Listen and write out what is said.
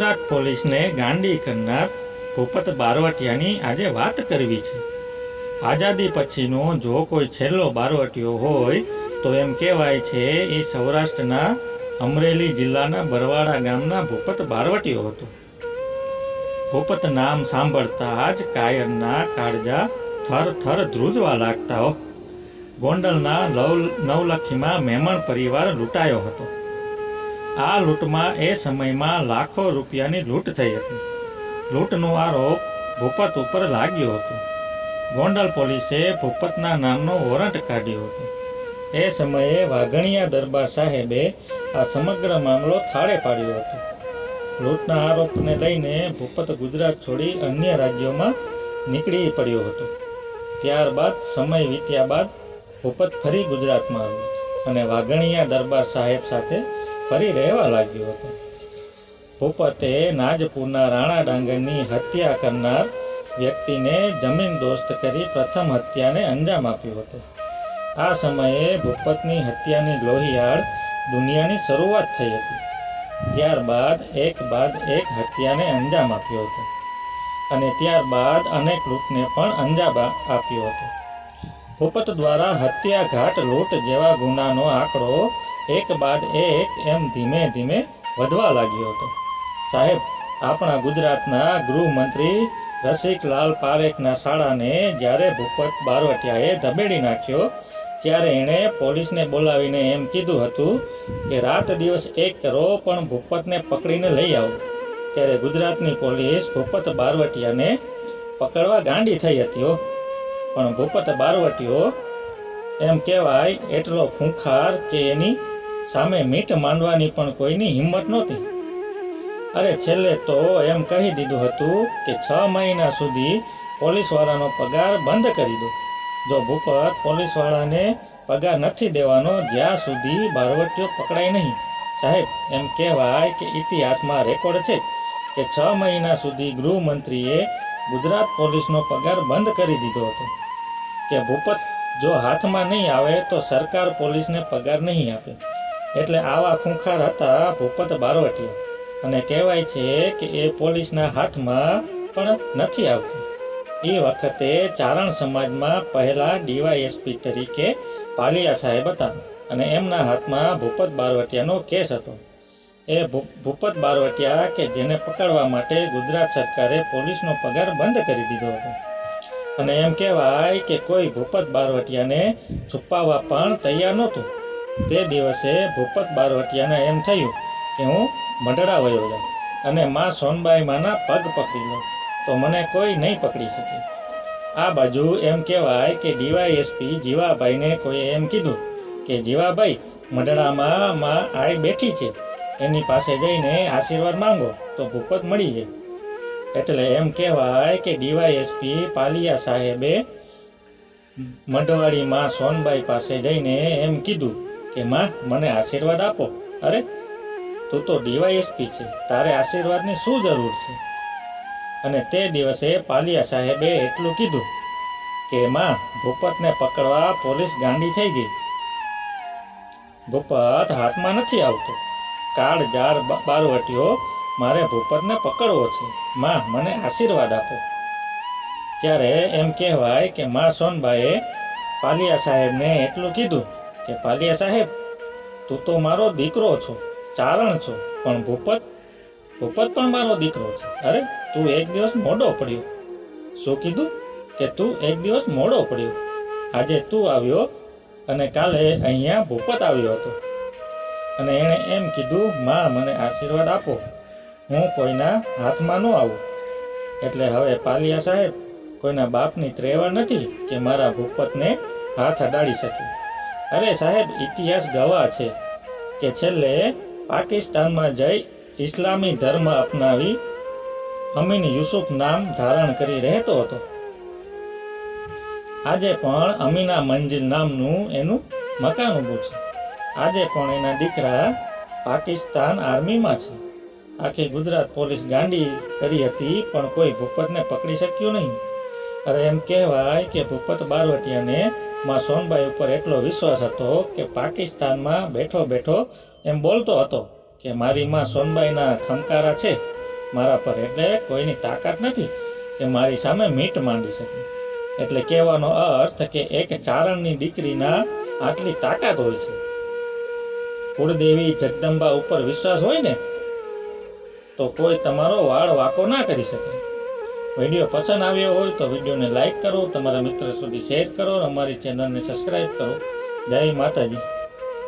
પોલીસને ગાંડી કરનાર ભૂપત બારવટિયાની આજે વાત કરવી છે. આઝાદી પછીનો જો કોઈ છેલ્લો બારવટીયો હોય, તો એમ કહેવાય છે, એ સૌરાષ્ટ્રના અમરેલી જિલ્લાના બરવાડા ગામના ભૂપત બારવટીયો હતો. ભૂપત નામ સાંભળતા જ કાયરના કાળજા થર થર ધ્રુજવા લાગતા હો. ગોંડલના લવ નવલખીમાં મેમણ પરિવાર લૂંટાયો હતો. આ લૂંટમાં એ સમયમાં લાખો રૂપિયાની લૂંટ થઈ હતી. લૂંટનો આરોપ ભૂપત ઉપર લાગ્યો હતો. ગોંડલ પોલીસે ભૂપતના નામનો વોરંટ કાઢ્યો હતો. એ સમયે વાઘણિયા દરબાર સાહેબે આ સમગ્ર મામલો થાળે પાડ્યો હતો. લૂંટના આરોપને લઈને ભૂપત ગુજરાત છોડી અન્ય રાજ્યોમાં નીકળી પડ્યો હતો. ત્યારબાદ સમય વીત્યા બાદ ભૂપત ફરી ગુજરાતમાં આવ્યો અને વાઘણિયા દરબાર સાહેબ સાથે ફરી રહેવા લાગ્યો હતો. ભૂપતે નાજપુરના રાણા ડાંગરની હત્યા કરનાર વ્યક્તિને જમીન દોસ્ત કરી પ્રથમ હત્યાને અંજામ આપ્યો હતો. આ સમયે ભૂપતની હત્યાની લોહિયાળ દુનિયાની શરૂઆત થઈ હતી. ત્યારબાદ એક બાદ એક હત્યાને અંજામ આપ્યો હતો અને ત્યારબાદ અનેક લૂંટને પણ અંજામ આપ્યો હતો. ભૂપત દ્વારા હત્યાઘાટ લૂંટ જેવા ગુનાનો આંકડો એક બાદ એક એમ ધીમે ધીમે વધવા લાગ્યો હતો. સાહેબ, આપણા ગુજરાતના ગૃહમંત્રી રસિકલાલ પારેખના શાળાને જ્યારે ભૂપત બારવટિયાએ ધબેડી નાખ્યો, ત્યારે એણે પોલીસને બોલાવીને એમ કીધું હતું કે રાત દિવસ એક કરો પણ ભૂપતને પકડીને લઈ આવો. ત્યારે ગુજરાતની પોલીસ ભૂપત બારવટિયાને પકડવા ગાંડી થઈ હતી પણ ભૂપત બારવટીઓ એમ કહેવાય એટલો ખૂંખાર કે એની સામે મીઠ માંડવાની પણ કોઈની હિંમત નહોતી. અરે છેલ્લે તો એમ કહી દીધું હતું કે છ મહિના સુધી પોલીસવાળાનો પગાર બંધ કરી દો. જો ભૂપત પોલીસવાળાને પગાર નથી દેવાનો, જ્યાં સુધી બારવટીઓ પકડાય નહીં. સાહેબ, એમ કહેવાય કે ઇતિહાસમાં રેકોર્ડ છે કે છ મહિના સુધી ગૃહમંત્રીએ ગુજરાત પોલીસનો પગાર બંધ કરી દીધો હતો. કે ભૂપત જો હાથમાં નહીં આવે તો સરકાર પોલીસને પગાર નહીં આપે. એટલે આવા ખૂંખાર હતા ભૂપત બારવટીયા અને કહેવાય છે કે એ પોલીસના હાથમાં પણ નથી આવતું. એ વખતે ચારણ સમાજમાં પહેલા ડીવાયએસપી તરીકે પાલિયા સાહેબ હતા અને એમના હાથમાં ભૂપત બારવટિયાનો કેસ હતો. એ ભૂપત બારવટિયા કે જેને પકડવા માટે ગુજરાત સરકારે પોલીસનો પગાર બંધ કરી દીધો હતો. અને એમ કહેવાય કે કોઈ ભૂપત બારવટિયાને છુપાવવા પણ તૈયાર નહોતું. તે દિવસે ભૂપત બારવટિયાને એમ થયું કે હું મંડળા વયો જાઉં અને માં સોનબાઈ માના પગ પકડી લઉં, તો મને કોઈ નહીં પકડી શકે. આ બાજુ એમ કહેવાય કે ડીવાયએસપી જીવાભાઈને કોઈએ એમ કીધું કે જીવાભાઈ, મંડળામાં માં આઈ બેઠી છે, એની પાસે જઈને આશીર્વાદ માંગો, તો ભૂપત મળી જાય. એટલે એમ કહેવાય કે ડીવાયએસપી પાલિયા સાહેબે મઢવાડીમાં સોનબાઈ પાસે જઈને એમ કીધું કે માં, મને આશીર્વાદ આપો. અરે, તું તો ડીવાયએસપી છે. તારે આશીર્વાદની શું જરૂર છે? અને તે દિવસે પાલિયા સાહેબે એટલું કીધું કે, માં, ભૂપતને પકડવા પોલીસ ગાંડી થઈ ગઈ. ભૂપત હાથમાં નથી આવતો. કાળ જાર બારવટીઓ, મારે ભૂપતને પકડવો છે. માં, મને આશીર્વાદ આપો. ત્યારે એમ કહેવાય કે, માં સોનબાએ પાલિયા સાહેબને એટલું કીધું કે પાલિયા સાહેબ, તું તો મારો દીકરો છો, ચારણ છો, પણ ભૂપત ભૂપત પણ મારો દીકરો છે. અરે, તું એક દિવસ મોડો પડ્યો. શું કીધું? કે તું એક દિવસ મોડો પડ્યો. આજે તું આવ્યો અને કાલે અહીંયા ભૂપત આવ્યો હતો. અને એણે એમ કીધું, માં, મને આશીર્વાદ આપો. હું કોઈના હાથમાં ન આવું. એટલે હવે પાલિયા સાહેબ, કોઈના બાપની ત્રેવડ નથી કે મારા ભૂપતને હાથ અડાડી શકે. અરે સાહેબ, ઇતિહાસ ગવાહ છે કે છેલ્લે પાકિસ્તાનમાં જઈ ઇસ્લામી ધર્મ અપનાવી અમીન યુસુફ નામ ધારણ કરી રહેતો હતો. આજે પણ અમીના મંજિલ નામનું એનું મકાન ઊભું છે. આજે પણ એના દીકરા પાકિસ્તાન આર્મીમાં છે. આખી ગુજરાત પોલીસ ગાંડી કરી હતી, પણ કોઈ ભૂપતને પકડી શક્યું નહીં. અરે એમ કહેવાય કે ભૂપત બારવટિયાને માં સોનબાઈ ઉપર એટલો વિશ્વાસ હતો કે પાકિસ્તાનમાં બેઠો બેઠો એમ બોલતો હતો કે મારી માં સોનબાઈના ખમકારા છે, મારા પર એટલે કોઈની તાકાત નથી કે મારી સામે મીટ માંડી શકે. એટલે કહેવાનો અર્થ કે એક ચારણની દીકરીના આટલી તાકાત હોય છે. કુળદેવી જગદંબા ઉપર વિશ્વાસ હોય ને, તો કોઈ તમારો વાળ વાકો ના કરી શકે. વીડિયો પસંદ આવ્યો હોય તો વિડીયોને લાઇક કરો, તમારા મિત્ર સુધી શેર કરો અમારી ચેનલને સબસ્ક્રાઈબ કરો. જય માતાજી.